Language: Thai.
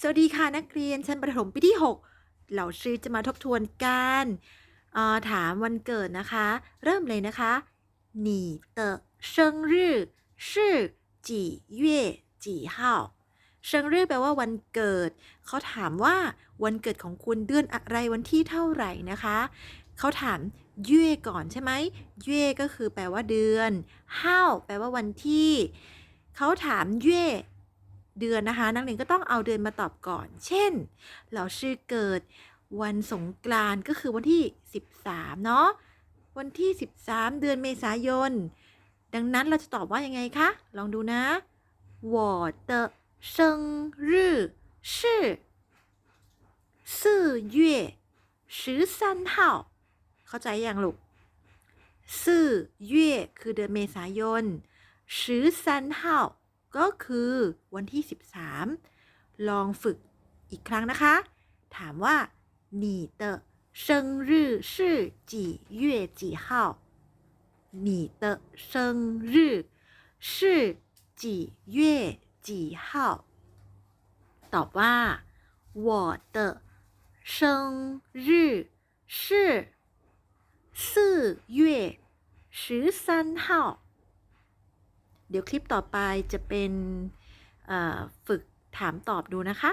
สวัสดีค่ะนักเรียนชั้นประถมปีที่ 6 เหล่าชื่อจะมาทบทวนกันเอ่อถามวันเกิดนะคะ เริ่มเลยนะคะ你的生日是几月几号生日แปลว่าวันเกิด เขาถามว่าวันเกิดของคุณเดือนอะไรวันที่เท่าไหร่นะคะ เขาถามเย่ก่อนใช่ไหมเย่ก็คือแปลว่าเดือนห้าแปลว่าวันที่ เขาถามเย่ เดือนนะคะ นักเรียนก็ต้องเอาเดือนมาตอบก่อน เช่น เราชื่อเกิดวันสงกรานต์ก็คือวันที่ 13 เนาะ วันที่ 13 เดือนเมษายน ดังนั้นเราจะตอบว่ายังไงคะ ลองดูนะ我的生日是四月十三号เข้าใจยังลูกซื่อเย่คือเดือนเมษายน十三号 ก็คือวันที่ 13 ลองฝึกอีกครั้งนะคะ ถามว่า你的生日是几月几号你的生日是几月几号ตอบว่า我的生日是四月十三号 เดี๋ยวคลิปต่อไปจะเป็นฝึกถามตอบดูนะคะ